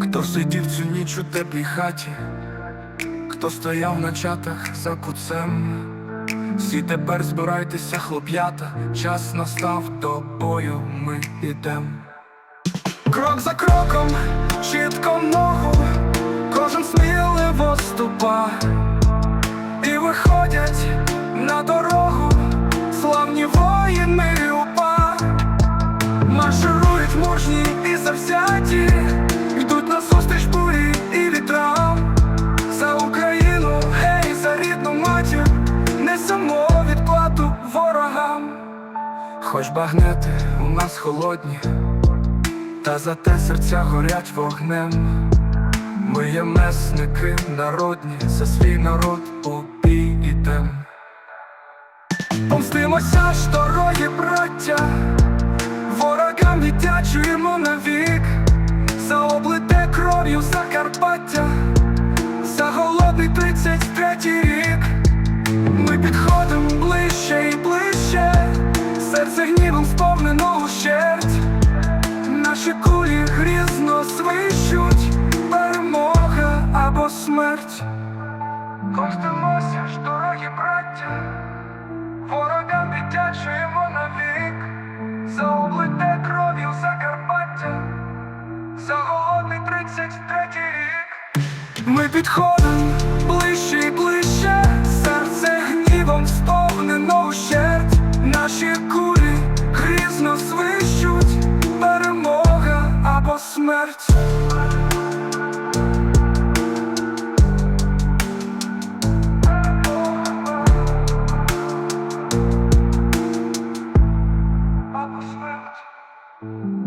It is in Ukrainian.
Хто сидів цю ніч у теплій хаті, хто стояв на чатах за куцем, всі тепер збирайтеся, хлоп'ята, час настав до бою, ми ідем. Крок за кроком, чітко ногу, кожен сміливо ступа, хоч багнети у нас холодні. Та зате серця горять вогнем. Ми є месники народні, за свій народ у бій ідем. Помстимося дорогі браття, смерть. Помстимося ж, дорогі браття, ворогам віддячуємо навік, за облите кров'ю Закарпаття, за голодний 33 рік. Ми підходимо ближче і ближче. Mm-hmm.